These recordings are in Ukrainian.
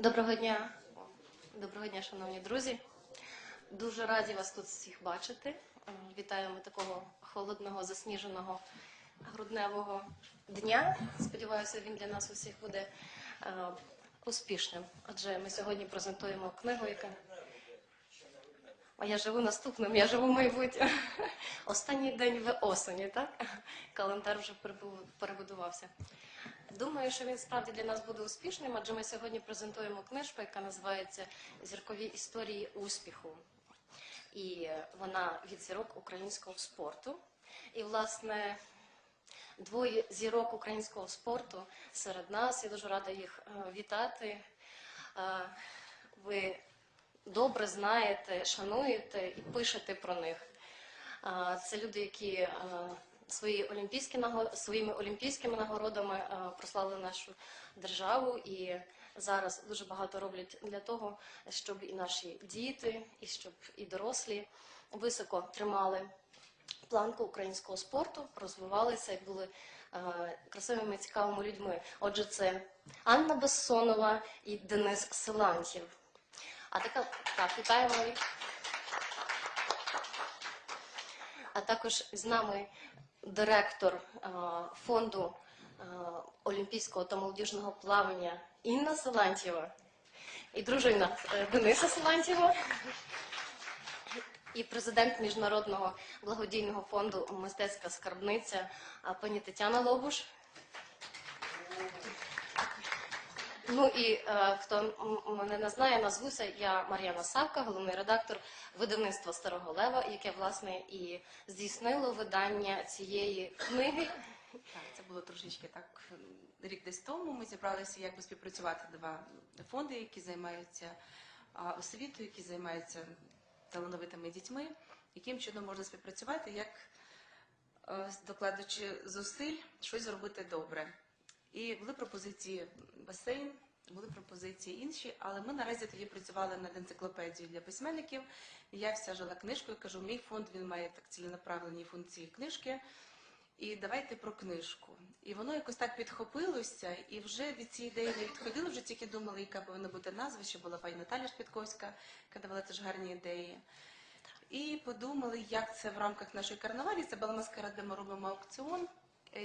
Доброго дня, доброго дня, шановні друзі. Дуже раді вас тут всіх бачити. Е, Вітаємо такого холодного, засніженого грудневого дня. Сподіваюся, він для нас усіх буде е, успішним. Адже ми сьогодні презентуємо книгу, яка а я живу наступним, я живу майбутнім. Останній день в осені, так? Календар вже перебудувався. Думаю, що він справді для нас буде успішним, адже ми сьогодні презентуємо книжку, яка називається Зіркові історії успіху. І вона від зірок українського спорту. І, власне, двоє зірок українського спорту серед нас. Я дуже рада їх е, вітати. Е, Ви добре знаєте, шануєте і пишете про них. Це люди, які е, свої олімпійські своїми олімпійськими нагородами е, прославили нашу державу і зараз дуже багато роблять для того, щоб і наші діти, і щоб і дорослі високо тримали планку українського спорту, розвивалися і були е, красивими, цікавими людьми. Отже, це Анна Бессонова і Денис Силантьєв. А така так, вітаємо. А також з нами директор фонду олімпійського та молодіжного плавання Інна Силантьєва і дружина е, Дениса Силантьєва. І президент міжнародного благодійного фонду Мистецька скарбниця пані Тетяна Лобуш. Ну і е, хто мене не знає, назвуся я Мар'яна Савка, головний редактор видавництва Старого Лева, яке власне і здійснило видання цієї книги. Так, це було трошечки так рік десь тому. Ми зібралися, як би співпрацювати два фонди, які займаються освітою, які займаються талановитими дітьми. Яким чином можна співпрацювати, як е, докладаючи зусиль щось зробити добре. І були пропозиції басейн, були пропозиції інші, але ми наразі тоді працювали над енциклопедією для письменників. Я вся жила книжкою, кажу, мій фонд він має так ціленаправлені функції книжки. І давайте про книжку. І воно якось так підхопилося, і вже від цієї ідеї не відходили, вже тільки думали, яка повинна бути назва, що була пані Наталя Шпітковська, яка давала теж гарні ідеї. І подумали, як це в рамках нашої карнавалі, це була маскарад, де ми робимо аукціон,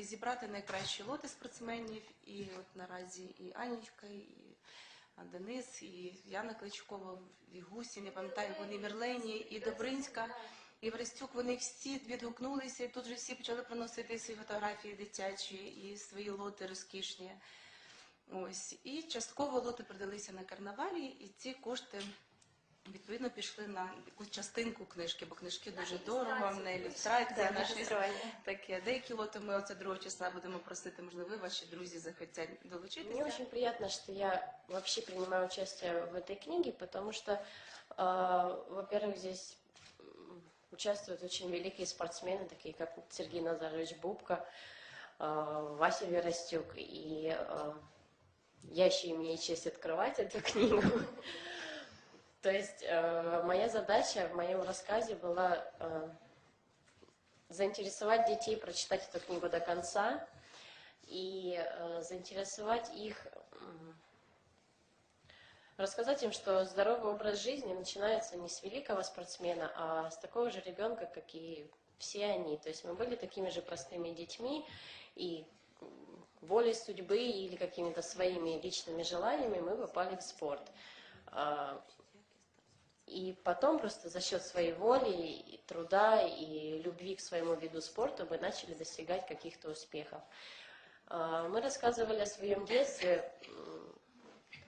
зібрати найкращі лоти спортсменів. І от наразі і Анічка, і Денис, і Яна Кличкова, і Гусін, я пам'ятаю, вони Мірлені, і Добринська. І Верестюк вони всі відгукнулися, і тут же всі почали приносити свої фотографії дитячі і свої лоти розкішні. Ось. І частково лоти продалися на карнавалі, і ці кошти відповідно пішли на якусь частинку книжки, бо книжки дуже дорого, на ілюстрації наші таке. Деякі лоти ми оце 2 числа будемо просити, можливо, ви, ваші друзі захотять долучитися. Мне очень приятно, что я вообще принимаю участие в этой книге, потому что, э, во-первых, здесь м, участвуют очень великие спортсмены, такие как Сергей Назарович Бубка, э, Вася Веростюк, и э, я еще имею честь открывать эту книгу. То есть э, моя задача в моем рассказе была э, заинтересовать детей прочитать эту книгу до конца, и э, заинтересовать их, м, рассказать им, что здоровый образ жизни начинается не с великого спортсмена, а с такого же ребенка, как и все они. То есть мы были такими же простыми детьми, и волей судьбы или какими-то своими личными желаниями мы попали в спорт. А, И потом просто за счет своей воли, и труда и любви к своему виду спорта мы начали достигать каких-то успехов. А, Мы рассказывали о своем детстве,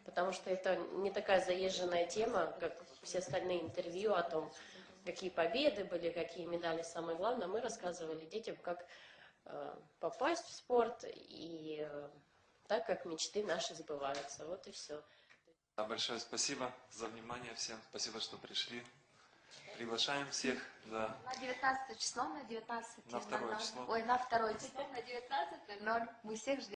потому что это не такая заезженная тема, как все остальные интервью о том, какие победы были, какие медали самое главное. Мы рассказывали детям, как э, попасть в спорт и э, так, как мечты наши сбываются. Вот и все. Большое спасибо за внимание всем. Спасибо, что пришли. Приглашаем всех. Да. На 19 число, на 19 На второе число. Ой, на второе число, на 19.00. Мы всех ждем.